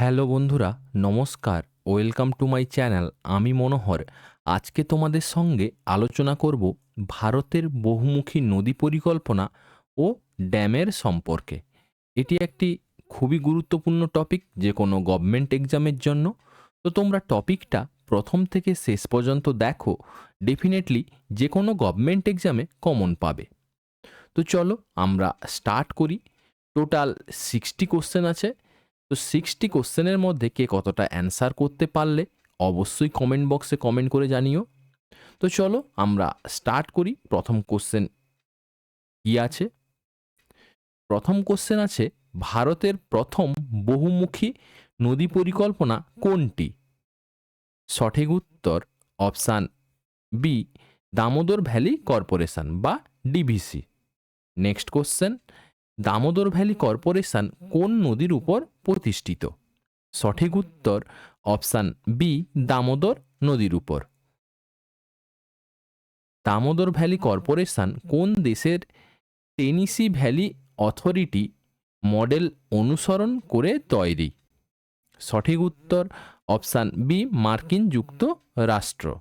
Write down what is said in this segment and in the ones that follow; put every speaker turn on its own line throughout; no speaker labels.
Hello বন্ধুরা, নমস্কার। Welcome to my channel, আমি মনোহর। আজকে তোমাদের সঙ্গে আলোচনা করব ভারতের বহুমুখী নদী পরিকল্পনা ও ড্যামের সম্পর্কে। এটি একটি খুবই গুরুত্বপূর্ণ টপিক যে কোনো গভর্নমেন্ট এক্সামের জন্য। তো তোমরা টপিকটা প্রথম থেকে শেষ পর্যন্ত দেখো, ডেফিনেটলি যে কোনো গভর্নমেন্ট এক্সামে কমন পাবে। তো চলো আমরা স্টার্ট করি। টোটাল সিক্সটি কোশ্চেন আছে। তো সিক্সটি কোশ্চেনের মধ্যে কে কতটা অ্যান্সার করতে পারলে অবশ্যই কমেন্ট বক্সে কমেন্ট করে জানিও। তো চলো আমরা স্টার্ট করি। প্রথম কোশ্চেন কি আছে? প্রথম কোশ্চেন আছে, ভারতের প্রথম বহুমুখী নদী পরিকল্পনা কোনটি? সঠিক উত্তর option B Damodar valley corporation বা DVC next question Damodar valley corporation কোন নদীর উপর প্রতিষ্ঠিত? সঠিক উত্তর অপশান বি, দামোদর নদীর উপর। দামোদর ভ্যালি কর্পোরেশন কোন দেশের টেনিসি ভ্যালি অথরিটি মডেল অনুসরণ করে তৈরি? সঠিক উত্তর অপশান বি, মার্কিন যুক্তরাষ্ট্র।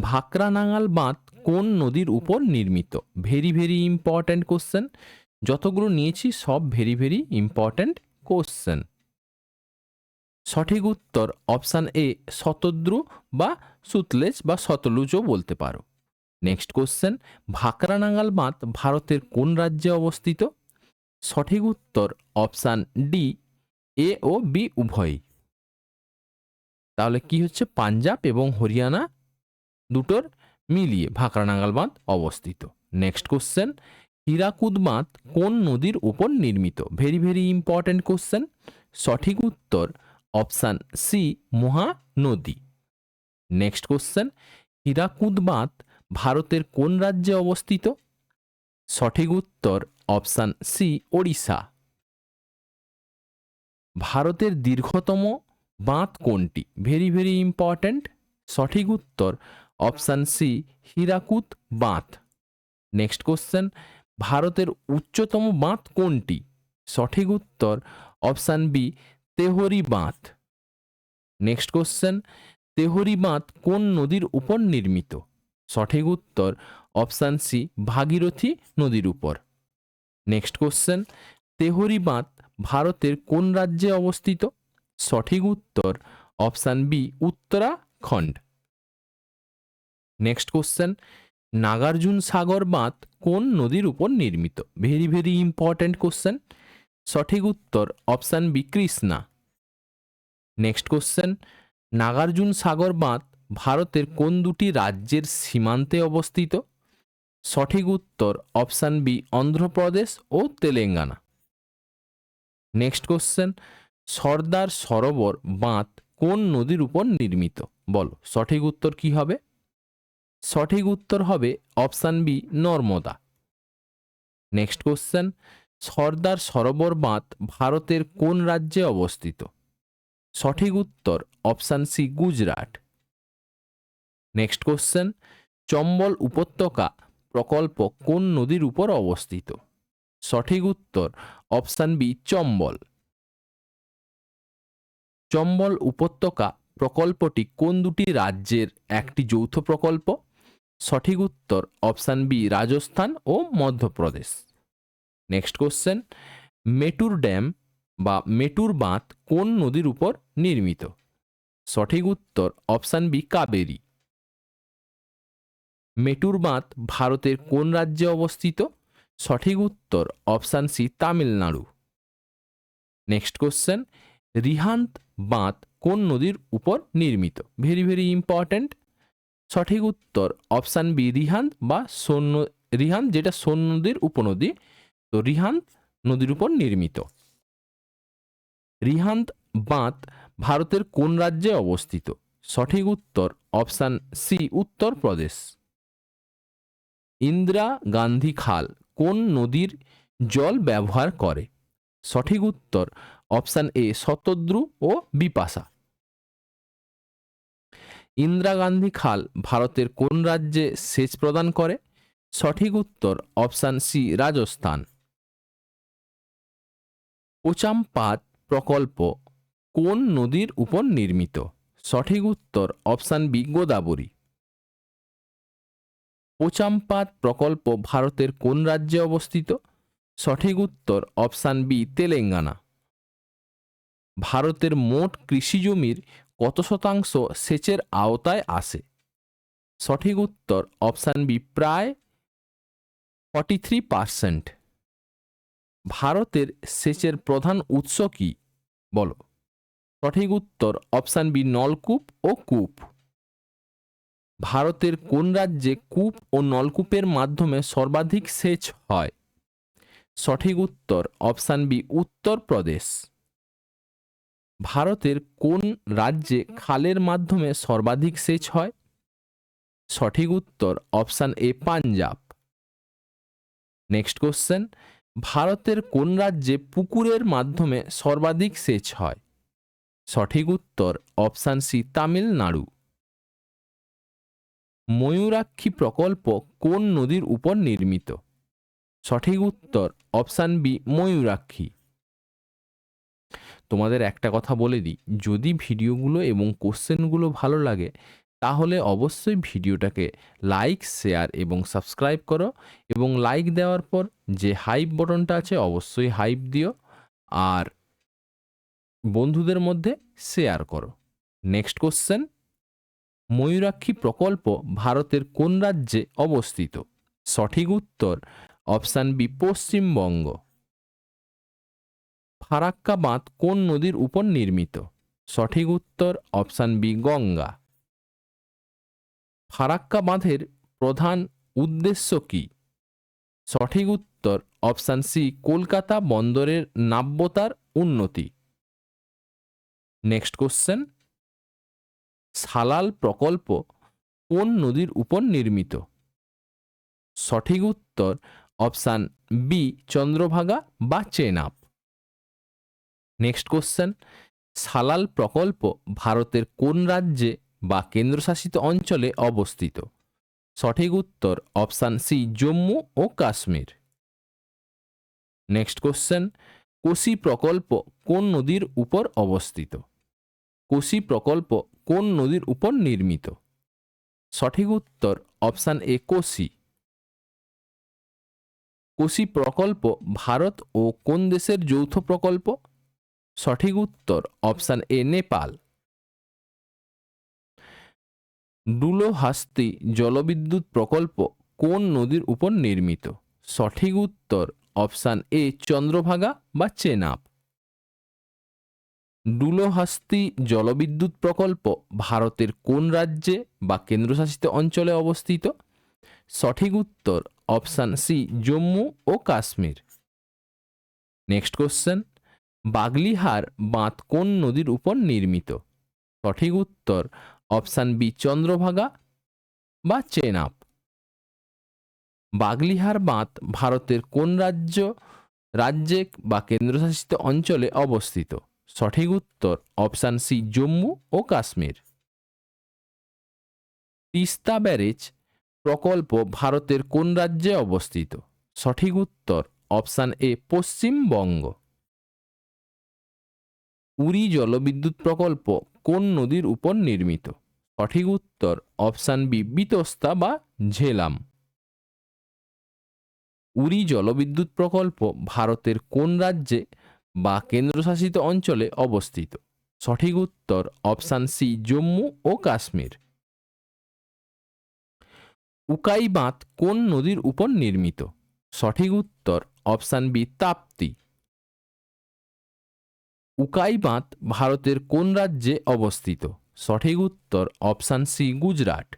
ভাকরানাঙ্গাল বাঁধ কোন নদীর উপর নির্মিত? ভেরি ভেরি ইম্পর্ট্যান্ট কোশ্চেন যতগুলো নিয়েছি, সব ভেরি ভেরি ইম্পর্ট্যান্ট কোশ্চেন সঠিক উত্তর অপশান এ শতদ্রু বা সুতলেজ বা শতলুজও বলতে পারো। নেক্সট কোশ্চেন ভাকরানাঙ্গাল বাঁধ ভারতের কোন রাজ্যে অবস্থিত? সঠিক উত্তর অপশান ডি এ ও বি উভয়ই। তাহলে কি হচ্ছে? পাঞ্জাব এবং হরিয়ানা দুটোর মিলিয়ে ভাকরানাঙ্গাল বাঁধ অবস্থিত। নেক্সট কোশ্চেন হীরাকুদ বাঁধ কোন নদীর উপর নির্মিত? ভেরি ভেরি ইম্পর্ট্যান্ট কোশ্চেন সঠিক উত্তর option C Mahanadi. Next question Hirakud বাঁধ ভারতের কোন রাজ্যে অবস্থিত? সঠিক উত্তর অপশান সি ওড়িশা। ভারতের দীর্ঘতম বাঁধ কোনটি? ভেরি ভেরি ইম্পর্ট্যান্ট সঠিক উত্তর অপশান সি হীরাকুত বাঁধ। নেক্সট কোশ্চেন, ভারতের উচ্চতম বাঁধ কোনটি? সঠিক উত্তর অপশান বি, তেহরি বাঁধ। নেক্সট কোশ্চেন, তেহরি বাঁধ কোন নদীর উপর নির্মিত? সঠিক উত্তর অপশান সি, ভাগীরথী নদীর উপর। নেক্সট কোশ্চেন, তেহরি বাঁধ ভারতের কোন রাজ্যে অবস্থিত? সঠিক উত্তর option B, Uttarakhand. Next question Nagarjun Sagar বাঁধ কোন নদীর উপর নির্মিত? ভেরি ভেরি ইম্পর্ট্যান্ট কোশ্চেন সঠিক উত্তর option B Krishna next question Nagarjun Sagar বাঁধ ভারতের কোন দুটি রাজ্যের সীমান্তে অবস্থিত? সঠিক উত্তর অপশান বি অন্ধ্রপ্রদেশ ও তেলেঙ্গানা. নেক্সট কোশ্চেন সর্দার সরোবর বাঁধ কোন নদীর উপর নির্মিত? বলো, সঠিক উত্তর কি হবে? সঠিক উত্তর হবে option B, Narmada. Next question, Sardar Sarovar বাঁধ ভারতের কোন রাজ্যে অবস্থিত? সঠিক উত্তর option C, Gujarat. Next question, Chambal উপত্যকা প্রকল্প কোন নদীর উপর অবস্থিত? সঠিক উত্তর অপশান বি, চম্বল। চম্বল উপত্যকা প্রকল্পটি কোন দুটি রাজ্যের একটি যৌথ প্রকল্প? সঠিক উত্তর অপশান বি, রাজস্থান ও Madhya Pradesh. Next question, Mettur dam বা মেটুর বাঁধ কোন নদীর উপর নির্মিত? সঠিক উত্তর অপশান বি, কাবেরী। মেটুর বাঁধ ভারতের কোন রাজ্যে অবস্থিত? সঠিক উত্তর option C, Tamil Nadu. Next question Rihand বাঁধ কোন নদীর উপর নির্মিত? Very very important. সঠিক উত্তর অপশান বি রিহান্ত বা সোন রিহান্ত যেটা সোন নদীর উপনদী, তো রিহান্ত নদীর উপর নির্মিত। রিহান্ত বাঁধ ভারতের কোন রাজ্যে অবস্থিত? সঠিক উত্তর অপশান সি উত্তরপ্রদেশ ইন্দিরা গান্ধী খাল কোন নদীর জল ব্যবহার করে? সঠিক উত্তর অপশান এ, শতদ্রু ও বিপাশা। ইন্দিরা গান্ধী খাল ভারতের কোন রাজ্যে সেচ প্রদান করে? সঠিক উত্তর, অপশান সি, রাজস্থান। পোচামপাত প্রকল্প কোন নদীর উপর নির্মিত? সঠিক উত্তর, অপশান বি, গোদাবরী। পোচামপাত প্রকল্প ভারতের কোন রাজ্যে অবস্থিত? সঠিক উত্তর, অপশান বি, তেলেঙ্গানা। ভারতের মোট কৃষি জমির কত শতাংশ সেচের আওতায় আসে? সঠিক উত্তর অপশান বি প্রায় ফর্টি থ্রি পার্সেন্ট ভারতের সেচের প্রধান উৎস কি? বলো। সঠিক উত্তর অপশান বি নলকূপ ও কূপ। ভারতের কোন রাজ্যে কূপ ও নলকূপের মাধ্যমে সর্বাধিক সেচ হয়? সঠিক উত্তর অপশান বি উত্তরপ্রদেশ। ভারতের কোন রাজ্যে খালের মাধ্যমে সর্বাধিক সেচ হয়? সঠিক উত্তর option A, Punjab. Next question, ভারতের কোন রাজ্যে পুকুরের মাধ্যমে সর্বাধিক সেচ হয়? সঠিক উত্তর অপশান সি, তামিলনাড়ু। ময়ূরাক্ষী প্রকল্প কোন নদীর উপর নির্মিত? সঠিক উত্তর অপশান বি, ময়ূরাক্ষী। তোমাদের একটা কথা বলে দিই, যদি ভিডিওগুলো এবং কোশ্চেনগুলো ভালো লাগে, তাহলে অবশ্যই ভিডিওটাকে লাইক, শেয়ার এবং সাবস্ক্রাইব করো এবং লাইক দেওয়ার পর যে হাইপ বটনটা আছে অবশ্যই হাইপ দিও আর বন্ধুদের মধ্যে শেয়ার করো। নেক্সট কোশ্চেন, ময়ূরাক্ষী প্রকল্প ভারতের কোন রাজ্যে অবস্থিত? সঠিক উত্তর, অপশান বি, পশ্চিমবঙ্গ। ফারাক্কা বাঁধ কোন নদীর উপর নির্মিত? সঠিক উত্তর অপশান বি, গঙ্গা। ফারাক্কা বাঁধের প্রধান উদ্দেশ্য কি? সঠিক উত্তর অপশান সি, কলকাতা বন্দরের নাব্যতার উন্নতি। Next question. সালাল প্রকল্প কোন নদীর উপর নির্মিত? সঠিক উত্তর অপশান বি, চন্দ্রভাগা বা চেনাব। নেক্সট কোশ্চেন সালাল প্রকল্প ভারতের কোন রাজ্যে বা কেন্দ্রশাসিত অঞ্চলে অবস্থিত? সঠিক উত্তর অপশান সি, জম্মু ও কাশ্মীর। নেক্সট কোশ্চেন কোশি প্রকল্প কোন নদীর উপর অবস্থিত? কোশি প্রকল্প কোন নদীর উপর নির্মিত? সঠিক উত্তর অপশান এ কোশি কোশি প্রকল্প ভারত ও কোন দেশের যৌথ প্রকল্প? সঠিক উত্তর অপশান এ, নেপাল। ডুলোহাস্তি জলবিদ্যুৎ প্রকল্প কোন নদীর উপর নির্মিত? সঠিক উত্তর অপশান এ, চন্দ্রভাগা বা চেনাব। ডুলোহাস্তি জলবিদ্যুৎ প্রকল্প ভারতের কোন রাজ্যে বা কেন্দ্রশাসিত অঞ্চলে অবস্থিত? সঠিক উত্তর অপশান সি, জম্মু ও কাশ্মীর। Next question. বাগলিহার বাঁধ কোন নদীর উপর নির্মিত? সঠিক উত্তর, অপশান বি, চন্দ্রভাগা বা চেনাব। বাগলিহার বাঁধ ভারতের কোন রাজ্য, রাজ্যে বা কেন্দ্রশাসিত অঞ্চলে অবস্থিত? সঠিক উত্তর, অপশান সি, জম্মু ও কাশ্মীর। তিস্তা ব্যারেজ প্রকল্প ভারতের কোন রাজ্যে অবস্থিত? সঠিক উত্তর, অপশান এ, পশ্চিমবঙ্গ। উরি জলবিদ্যুৎ প্রকল্প কোন নদীর উপর নির্মিত? সঠিক উত্তর অপশান বি, বিতস্তা বা ঝেলাম। উরি জলবিদ্যুৎ প্রকল্প ভারতের কোন রাজ্যে বা কেন্দ্রশাসিত অঞ্চলে অবস্থিত? সঠিক উত্তর অপশান সি, জম্মু ও কাশ্মীর। উকাই বাঁধ কোন নদীর উপর নির্মিত? সঠিক উত্তর অপশান বি, তাপ্তি। উকাই বাঁধ ভারতের কোন রাজ্যে অবস্থিত? সঠিক উত্তর অপশান সি, গুজরাট।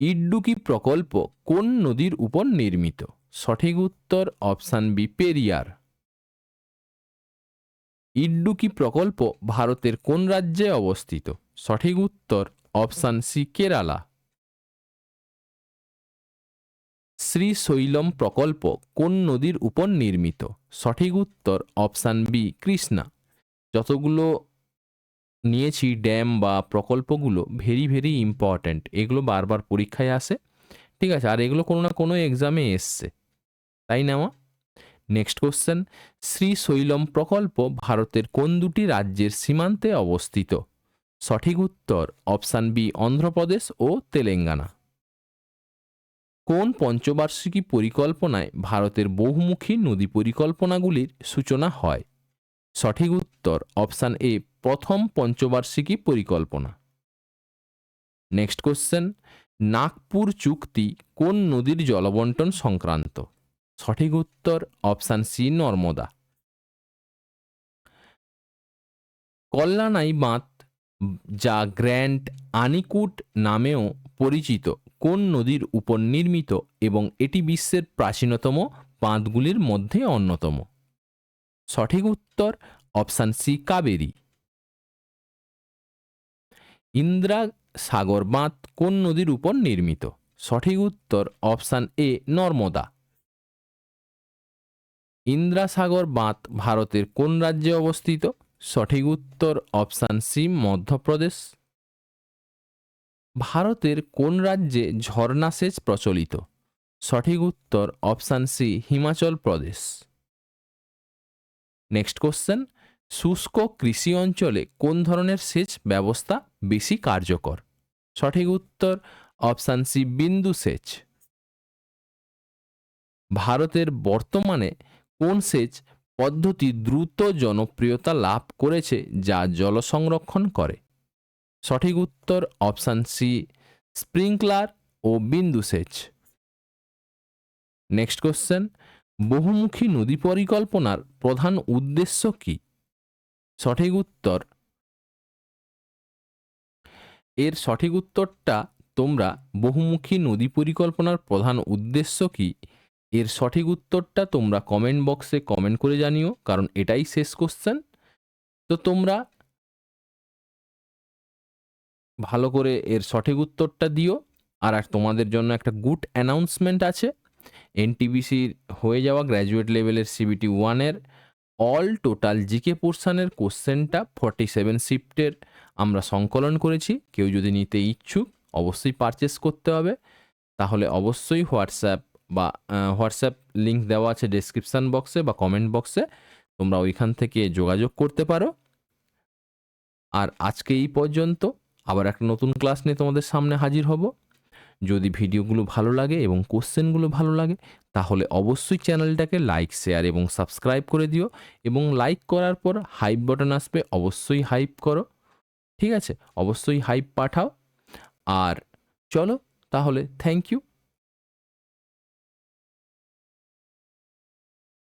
ইড্ডুকি প্রকল্প কোন নদীর উপর নির্মিত? সঠিক উত্তর অপশান বি, পেরিয়ার। ইড্ডুকি প্রকল্প ভারতের কোন রাজ্যে অবস্থিত? সঠিক উত্তর অপশান সি, কেরালা। শ্রীশৈলম প্রকল্প কোন নদীর উপর নির্মিত? সঠিক উত্তর অপশান বি, কৃষ্ণা। যতগুলো নিয়েছি ড্যাম বা প্রকল্পগুলো ভেরি ভেরি ইম্পর্ট্যান্ট। এগুলো বারবার পরীক্ষায় আসে। ঠিক আছে, আর এগুলো কোনো না কোনো এক্সামে এসছে। তাই নেওয়া নেক্সট কোশ্চেন। শ্রীশৈলম প্রকল্প ভারতের কোন দুটি রাজ্যের সীমান্তে অবস্থিত? সঠিক উত্তর অপশান বি, অন্ধ্রপ্রদেশ ও তেলেঙ্গানা। কোন পঞ্চবার্ষিকী পরিকল্পনায় ভারতের বহুমুখী নদী পরিকল্পনাগুলির সূচনা হয়? সঠিক উত্তর, অপশান এ, প্রথম পঞ্চবার্ষিকী পরিকল্পনা। নেক্সট কোশ্চেন, নাগপুর চুক্তি কোন নদীর জলবন্টন সংক্রান্ত? সঠিক উত্তর, অপশান সি, নর্মদা। কল্যাণাই বাঁধ যা গ্র্যান্ড আনিকুট নামেও পরিচিত। কোন নদীর উপর নির্মিত এবং এটি বিশ্বের প্রাচীনতম বাঁধগুলির মধ্যে অন্যতম? সঠিক উত্তর, অপশান সি, কাবেরী। ইন্দ্রা সাগর বাঁধ কোন নদীর উপর নির্মিত? সঠিক উত্তর, অপশান এ, নর্মদা। ইন্দ্রাসাগর বাঁধ ভারতের কোন রাজ্যে অবস্থিত? সঠিক উত্তর, অপশান সি, মধ্যপ্রদেশ। ভারতের কোন রাজ্যে ঝর্ণা সেচ প্রচলিত? সঠিক উত্তর option C, Himachal Pradesh. Next question, শুষ্ক কৃষি অঞ্চলে কোন ধরনের সেচ ব্যবস্থা বেশি কার্যকর? সঠিক উত্তর অপশান সি, বিন্দু সেচ। ভারতের বর্তমানে কোন সেচ পদ্ধতি দ্রুত জনপ্রিয়তা লাভ করেছে যা জল সংরক্ষণ করে? সঠিক উত্তর অপশান সি স্প্রিংকলার ও বিন্দু সেচ। নেক্সট কোশ্চেন বহুমুখী নদী পরিকল্পনার প্রধান উদ্দেশ্য কি? সঠিক উত্তর, এর সঠিক উত্তরটা তোমরা বহুমুখী নদী পরিকল্পনার প্রধান উদ্দেশ্য কি? এর সঠিক উত্তরটা তোমরা কমেন্ট বক্সে কমেন্ট করে জানিও, কারণ এটাই শেষ কোশ্চেন তো তোমরা ভালো করে এর সঠিক উত্তরটা দিও। আর আর তোমাদের জন্য একটা গুড অ্যানাউন্সমেন্ট আছে। এনটিবিসির হয়ে যাওয়া গ্র্যাজুয়েট লেভেলের সিবিটি ওয়ানের অল টোটাল জিকে পোর্শনের কোশ্চেনটা ফর্টি সেভেন শিফটের আমরা সংকলন করেছি। কেউ যদি নিতে ইচ্ছুক, অবশ্যই পারচেস করতে হবে। তাহলে অবশ্যই হোয়াটসঅ্যাপ বা হোয়াটসঅ্যাপ লিঙ্ক দেওয়া আছে ডেসক্রিপশান বক্সে বা কমেন্ট বক্সে। তোমরা ওইখান থেকে যোগাযোগ করতে পারো। আর আজকে এই পর্যন্ত। আবার একটা নতুন ক্লাস নিয়ে তোমাদের সামনে হাজির হব। যদি ভিডিওগুলো ভালো লাগে এবং কোশ্চেনগুলো ভালো লাগে, তাহলে অবশ্যই চ্যানেলটাকে লাইক, শেয়ার এবং সাবস্ক্রাইব করে দিও এবং লাইক করার পর হাইপ বাটন আসবে, অবশ্যই হাইপ করো। ঠিক আছে? অবশ্যই হাইপ পাঠাও। আর চলো তাহলে, থ্যাংক ইউ।